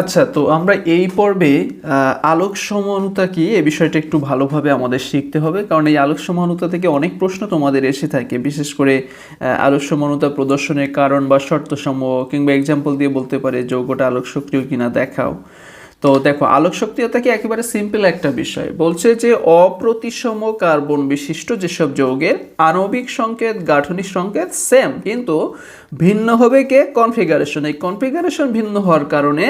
আচ্ছা তো আমরা এই পর্বে আলোক সমানুতা কি? এ বিষয়টা একটু ভালোভাবে আমাদের শিখতে হবে, কারণ এই আলোক সমানুতা থেকে অনেক প্রশ্ন তোমাদের এসে থাকে, বিশেষ করে আলোক সমানুতা প্রদর্শনের কারণ বা শর্তসমূহ, কিংবা এক্সাম্পল দিয়ে বলতে পারে যৌগটা আলোক সক্রিয় কিনা দেখাও। তো দেখো আলোক সক্রিয়তা কি একেবারে সিম্পল একটা বিষয়। বলছে যে অপ্রতিসম কার্বন বিশিষ্ট যেসব যৌগের আণবিক সংকেত, গাঠনিক সংকেত সেম কিন্তু ভিন্ন হবে কে? কনফিগারেশন এই কনফিগারেশন ভিন্ন হওয়ার কারণে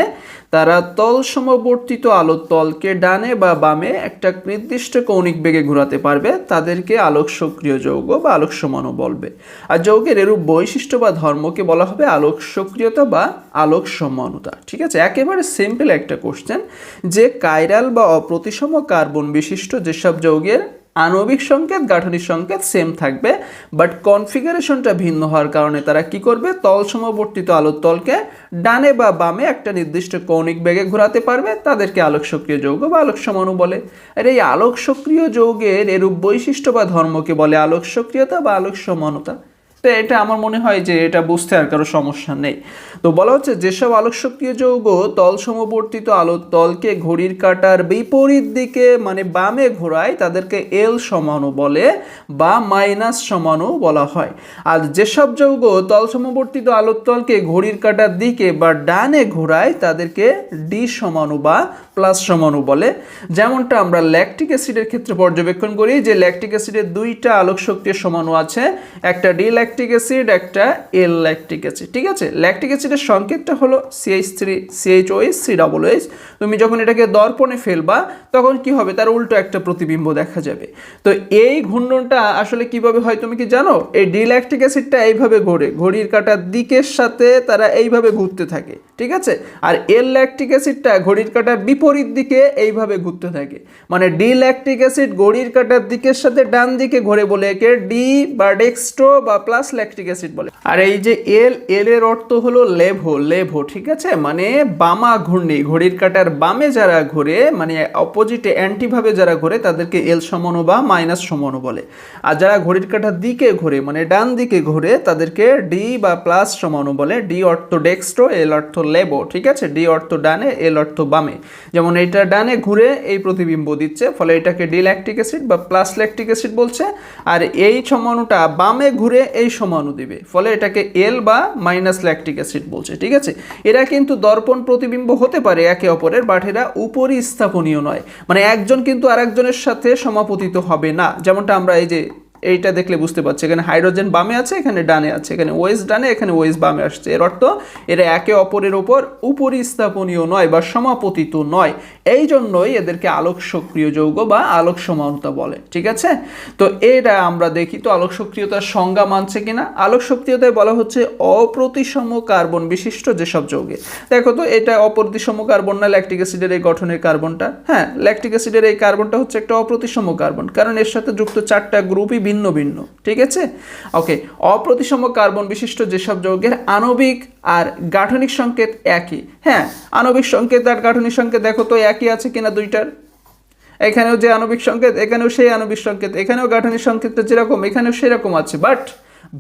তারা তল সমবর্তিত আলোর তলকে ডানে বা বামে একটা নির্দিষ্ট কৌণিক বেগে ঘোরাতে পারবে, তাদেরকে আলোক সক্রিয় যৌগ বা আলোক সমাণু বলবে। আর যৌগের এরূপ বৈশিষ্ট্য বা ধর্মকে বলা হবে আলোক সক্রিয়তা বা আলোক সমানুতা। ঠিক আছে? একেবারে সিম্পল একটা কোশ্চেন যে কাইরাল বা অপ্রতিসম কার্বন বিশিষ্ট যেসব যৌগের আণবিক সংকেত, গাঠনিক সংকেত সেম থাকবে বাট কনফিগারেশনটা ভিন্ন হওয়ার কারণে তারা কি করবে? তল সমবর্তিত আলোর তলকে ডানে বা বামে একটা নির্দিষ্ট কৌণিক বেগে ঘোরাতে পারবে, তাদেরকে আলোক সক্রিয় যৌগ বা আলোক সমাণু বলে। আর এই আলোক সক্রিয় যৌগের এরূপ বৈশিষ্ট্য বা ধর্মকে বলে আলোক সক্রিয়তা বা আলোক সমানুতা তো এটা আমার মনে হয় যে এটা বুঝতে আর কারও সমস্যা নেই। তো বলা হচ্ছে যেসব আলোক সক্রিয় যৌগ তল সমবর্তিত আলোর তলকে ঘড়ির কাটার বিপরীত দিকে মানে বামে ঘোরায়, তাদেরকে এল সমাণু বলে বা মাইনাস সমাণু বলা হয়। আর যেসব যৌগ তল সমবর্তিত আলোর তলকে ঘড়ির কাটার দিকে বা ডানে ঘোরায়, তাদেরকে ডি সমাণু বা প্লাস সমাণু বলে। যেমনটা আমরা ল্যাকটিক অ্যাসিডের ক্ষেত্রে পর্যবেক্ষণ করি যে ল্যাকটিক অ্যাসিডের দুইটা আলোক শক্তির সমাণু আছে, একটা ডি অ্যাসিড একটা এল ল্যাকটিক অ্যাসিড ঠিক আছে? ল্যাকটিক অ্যাসিডের সংকেতটা হলো C H three C H O H C double H তুমি যখন এটাকে দর্পণে ফেলবা তখন কি হবে? তার উল্টো একটা প্রতিবিম্ব দেখা যাবে। তো এই ঘূর্ণনটা আসলে কীভাবে হয় তুমি কি জানো? এই ডি ল্যাকটিক অ্যাসিডটা এইভাবে ঘোরে। ঘড়ির কাঁটার দিকের সাথে তারা এইভাবে ঘুরতে থাকে, ঠিক আছে? আর এল ল্যাকটিক অ্যাসিডটা ঘড়ির কাঁটার বিপরীত দিকে এইভাবে ঘুরতে থাকে। মানে ডি ল্যাকটিক অ্যাসিড ঘড়ির কাঁটার দিকের সাথে ডান দিকে ঘোরে বলে একে ডি বা ডেক্সট্রো বা প্লাস ল্যাকটিক অ্যাসিড বলে। আর এই যে এল এল এর অর্থ হলো লেভো লেভো, ঠিক আছে? মানে বামা ঘূর্ণি। ঘড়ির কাটার বামে যারা ঘোরে মানে অপোজিটে অ্যান্টিভাবে যারা ঘোরে, তাদেরকে এল সমানু বা মাইনাস সমানু বলে। আর যারা ঘড়ির কাঁটার দিকে ঘোরে মানে ডান দিকে ঘোরে, তাদেরকে ডি বা প্লাস সমানু বলে। ডি অর্থ ডেক্সট্রো এল অর্থ লেবো ঠিক আছে? ডি অর্থ ডানে এল অর্থ বামে। যেমন এইটা ডানে ঘুরে এই প্রতিবিম্ব দিচ্ছে, ফলে এটাকে ডি ল্যাকটিক অ্যাসিড বা প্লাস ল্যাকটিক অ্যাসিড বলছে। আর এই সমানুটা বামে ঘুরে এই সমানু দিবে, ফলে এটাকে এল বা মাইনাস ল্যাকটিক অ্যাসিড বলছে, ঠিক আছে? এরা কিন্তু দর্পণ প্রতিবিম্ব হতে পারে একে অপরের, বাট এরা উপরই স্থাপনীয় নয়। মানে একজন কিন্তু আরেকজনের সাথে সমাপতিত হবে না। যেমনটা আমরা এই যে এইটা দেখলে বুঝতে পারছি। এখানে হাইড্রোজেন বামে আছে, এখানে ডানে আছে। এখানে ওয়েস ডানে, এখানে ওয়েস বামে আসছে। এর অর্থ এরা একে অপরের ওপর উপরই স্থাপনীয় নয় বা সমাপতিত নয়। এই জন্যই এদেরকে আলোক সক্রিয় যৌগ বা আলোক সমানতা বলে, ঠিক আছে? তো এটা আমরা দেখি, তো আলোক সক্রিয়তার সংজ্ঞা মানছে কিনা? আলোক সক্রিয়তায় বলা হচ্ছে অপ্রতিসম কার্বন বিশিষ্ট যেসব যৌগে। দেখো তো, এটা অপ্রতিসম কার্বন না ল্যাকটিক অ্যাসিডের এই গঠনের কার্বনটা? হ্যাঁ ল্যাকটিক অ্যাসিডের এই কার্বনটা হচ্ছে একটা অপ্রতিসম কার্বন। কারণ এর সাথে যুক্ত চারটা গ্রুপই ভিন্ন ভিন্ন, ঠিক আছে? ওকে অপ্রতিসম কার্বন বিশিষ্ট যেসব যৌগের আণবিক আর গাঠনিক সংকেত একই। হ্যাঁ আণবিক সংকেত আর গাঠনিক সংকেত দেখো তো একই আছে কিনা দুইটার? এখানেও যে আণবিক সংকেত, এখানেও সেই আণবিক সংকেত, এখানেও গাঠনিক সংকেতটা যেরকম, এখানেও সেরকম আছে। বাট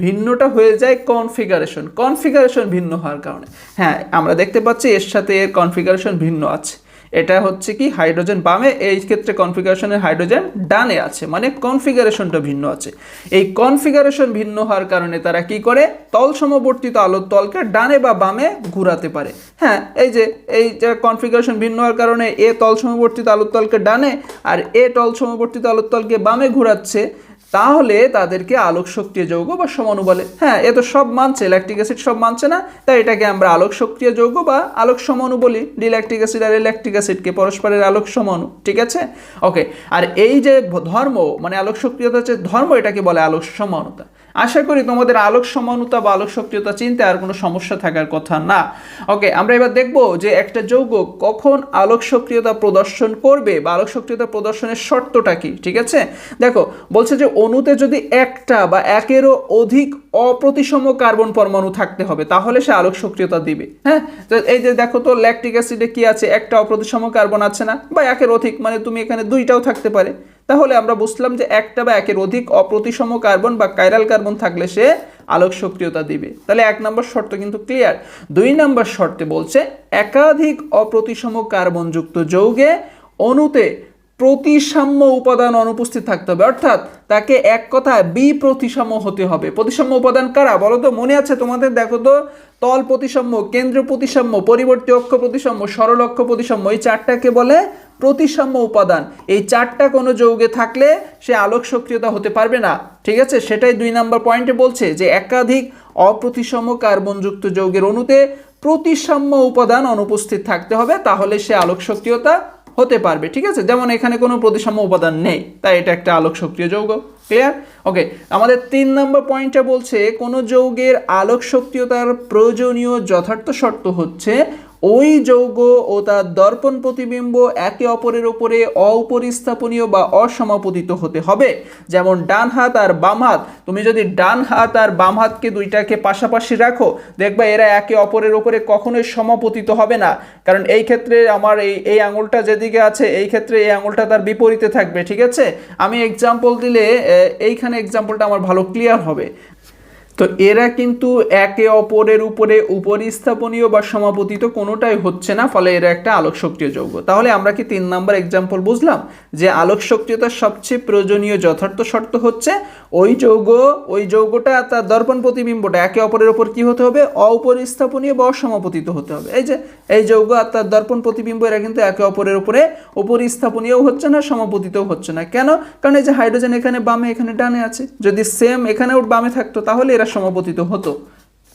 ভিন্নটা হয়ে যায় কনফিগারেশন কনফিগারেশন ভিন্ন হওয়ার কারণে। হ্যাঁ আমরা দেখতে পাচ্ছি এর সাথে এর কনফিগারেশন ভিন্ন আছে। এটা হচ্ছে কি হাইড্রোজেন বামে, এই ক্ষেত্রে কনফিগারেশনের হাইড্রোজেন ডানে আছে মানে কনফিগারেশনটা ভিন্ন আছে। এই কনফিগারেশন ভিন্ন হওয়ার কারণে তারা কি করে? তল সমবর্তিত আলোর তলকে ডানে বা বামে ঘুরাতে পারে। হ্যাঁ এই যে এই যে কনফিগারেশন ভিন্ন হওয়ার কারণে এ তল সমবর্তিত আলোর তলকে ডানে আর এ তল সমবর্তিত আলোর তলকে বামে ঘুরাচ্ছে তাহলে তাদেরকে আলোক সক্রিয় যৌগ বা সমাণু বলে। হ্যাঁ এ তো সব মানছে ল্যাকটিক অ্যাসিড সব মানছে না, তাই এটাকে আমরা আলোক সক্রিয় যৌগ বা আলোক সমাণু বলি। ডিল্যাকটিক অ্যাসিড আর ল্যাকটিক অ্যাসিডকে পরস্পরের আলোক সমাণু ঠিক আছে? ওকে আর এই যে ধর্ম মানে আলোক সক্রিয়তা হচ্ছে ধর্ম, এটাকে বলে আলোক সমানতা আশা করি তোমাদের আলোক সমানুতা বা আলোক সক্রিয়তা চিনতে আর কোনো সমস্যা থাকার কথা না। ওকে আমরা এবার দেখব যে একটা যৌগ কখন আলোক সক্রিয়তা প্রদর্শন করবে বা আলোক সক্রিয়তা প্রদর্শনের শর্তটা কি, ঠিক আছে? দেখো, বলছে যে অণুতে যদি একটা বা একেরও অধিক অপ্রতিসম কার্বন পরমাণু থাকতে হবে, তাহলে সে আলোক সক্রিয়তা দিবে। হ্যাঁ? এই যে দেখো তো ল্যাকটিক অ্যাসিডে কি আছে? একটা অপ্রতিসম কার্বন আছে না? বা একের অধিক মানে তুমি এখানে দুইটাও থাকতে পারে। তাহলে আমরা বুঝলাম যে একটা বা একের অধিক অপ্রতিসম কার্বন বা কাইরাল কার্বন থাকলে সে আলোক সক্রিয়তা দিবে। তাহলে এক নম্বর শর্ত কিন্তু ক্লিয়ার দুই নম্বর শর্তে বলছে, একাধিক অপ্রতিসম কার্বনযুক্ত যৌগে অণুতে প্রতিসাম্য উপাদান অনুপস্থিত থাকতে হবে। অর্থাৎ তাকে এক কথায় বি প্রতিসাম্য হতে হবে। প্রতিসাম্য উপাদান কারা? বলো তো, মনে আছে তোমাদের? দেখো তো, তল প্রতিসাম্য, কেন্দ্র প্রতিসাম্য, পরিবর্তী অক্ষ প্রতিসাম্য, সরল অক্ষ প্রতিসাম্য, এই চারটাকে বলে প্রতিসাম্য উপাদান। এই চারটা কোনো যৌগে থাকলে সে আলোক সক্রিয়তা হতে পারবে না। ঠিক আছে? সেটাই দুই নাম্বার পয়েন্টে বলছে যে একাধিক অপ্রতিসাম্য কার্বনযুক্ত যৌগের অণুতে প্রতিসাম্য উপাদান অনুপস্থিত থাকতে হবে, তাহলে সে আলোক সক্রিয়তা হতে পারবে, ঠিক আছে? যেমন এখানে কোনো প্রতিসাম্য উপাদান নেই, তাই এটা একটা আলোক সক্রিয় যৌগ ক্লিয়ার ওকে আমাদের তিন নম্বর পয়েন্টটা বলছে, কোনো যৌগের আলোক সক্রিয়তার প্রয়োজনীয় যথার্থ শর্ত হচ্ছে ওই যৌগ ও তার দর্পণ প্রতিবিম্ব একে অপরের ওপরে অপরিস্থাপনীয় বা অসমাপতিত হতে হবে। যেমন ডান হাত আর বাম হাত। তুমি যদি ডান হাত আর বাম হাতকে দুইটাকে পাশাপাশি রাখো, দেখবা এরা একে অপরের ওপরে কখনোই সমাপতিত হবে না। কারণ এই ক্ষেত্রে আমার এই এই আঙুলটা যেদিকে আছে, এই ক্ষেত্রে এই আঙুলটা তার বিপরীতে থাকবে, ঠিক আছে? আমি এক্সাম্পল দিলে এইখানে এক্সাম্পলটা আমার ভালো ক্লিয়ার হবে। তো এরা কিন্তু একে অপরের উপরে উপরিস্থাপনীয় বা সমাপতিত কোনোটাই হচ্ছে না, ফলে এরা একটা আলোক সক্রিয় যৌগ। তাহলে আমরা কি তিন নাম্বার এক্সাম্পল বুঝলাম? যে আলোক সক্রিয়তার সবচেয়ে প্রয়োজনীয় যথার্থ শর্ত হচ্ছে ওই যৌগ, ওই যৌগটা তার দর্পণ প্রতিবিম্বটা একে অপরের উপর কি হতে হবে? অপরিস্থাপনীয় বা অসমাপতিত হতে হবে। এই যে, এই যৌগ আর তার দর্পণ প্রতিবিম্ব, এরা কিন্তু একে অপরের উপরে উপরিস্থাপনীয়ও হচ্ছে না, সমাপতিতও হচ্ছে না। কেন? কারণ এই যে হাইড্রোজেন এখানে বামে, এখানে ডানে আছে। যদি সেম এখানেও বামে থাকতো, তাহলে এরা সমাপতিত হতো।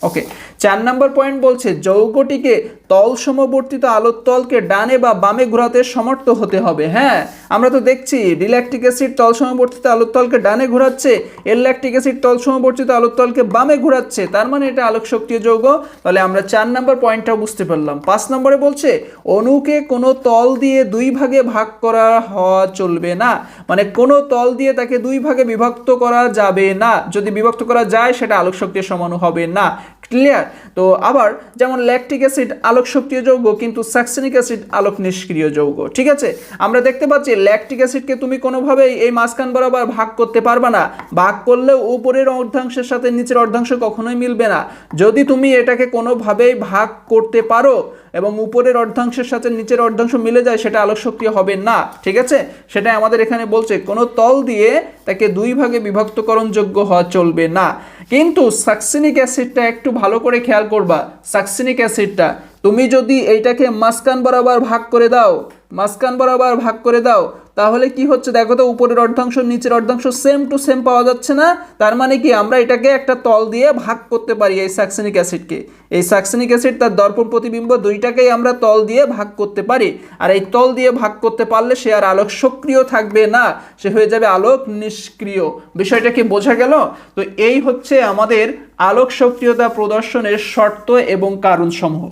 ওকে চার নম্বর পয়েন্ট বলছে যৌগটিকে তল সমবর্তিত আলোর তলকে ডানে বা বামে ঘোরাতে সমর্থ হতে হবে হ্যাঁ? আমরা তো দেখছি ডিল্যাকটিক অ্যাসিড তল সমবর্তিত আলোর তলকে ডানে ঘোরাচ্ছে এল্যাকটিক অ্যাসিড তল সমবর্তিত আলোর তলকে বামে ঘোরাচ্ছে, তার মানে এটা আলোক সক্রিয় যৌগ। তাহলে আমরা চার নম্বর পয়েন্টটাও বুঝতে পারলাম। পাঁচ নম্বরে বলছে, অণুকে কোনো তল দিয়ে দুই ভাগে ভাগ করা হওয়া চলবে না। মানে কোনো তল দিয়ে তাকে দুই ভাগে বিভক্ত করা যাবে না। যদি বিভক্ত করা যায়, সেটা আলোক শক্তির সমান হবে না। ক্লিয়ার তো আবার যেমন ল্যাকটিক অ্যাসিড আলোক সক্রিয় যৌগ, কিন্তু সাকসেনিক অ্যাসিড আলোক নিষ্ক্রিয় যৌগ, ঠিক আছে? আমরা দেখতে পাচ্ছি ল্যাকটিক অ্যাসিডকে তুমি কোনোভাবেই এই মাঝখান বরাবর ভাগ করতে পারবে না। ভাগ করলেও উপরের অর্ধাংশের সাথে নিচের অর্ধাংশ কখনোই মিলবে না। যদি তুমি এটাকে কোনোভাবেই ভাগ করতে পারো এবং উপরের অর্ধাংশের সাথে নিচের অর্ধাংশ মিলে যায়, সেটা আলোক সক্রিয় হবে না, ঠিক আছে? সেটা আমাদের এখানে বলছে, কোনো তল দিয়ে তাকে দুই ভাগে বিভক্তকরণযোগ্য হওয়া চলবে না। কিন্তু সাকসিনিক অ্যাসিডটা একটু ভালো করে খেয়াল করবা। সাকসিনিক অ্যাসিডটা তুমি যদি এইটাকে মাস্কান বরাবর ভাগ করে দাও মাস্কান বরাবর ভাগ করে দাও তাহলে কি হচ্ছে? দেখো তো, উপরের অর্ধাংশ, নিচের অর্ধাংশ সেম টু সেম পাওয়া যাচ্ছে না। তার মানে কি? আমরা এটাকে একটা তল দিয়ে ভাগ করতে পারি এই সাকসেনিক অ্যাসিডকে এই সাকসেনিক অ্যাসিড তার দর্পণ প্রতিবিম্ব দুইটাকেই আমরা তল দিয়ে ভাগ করতে পারি। আর এই তল দিয়ে ভাগ করতে পারলে সে আর আলোক সক্রিয় থাকবে না। সে হয়ে যাবে আলোক নিষ্ক্রিয়। বিষয়টা কি বোঝা গেল? তো এই হচ্ছে আমাদের আলোক সক্রিয়তা প্রদর্শনের শর্ত এবং কারণসমূহ।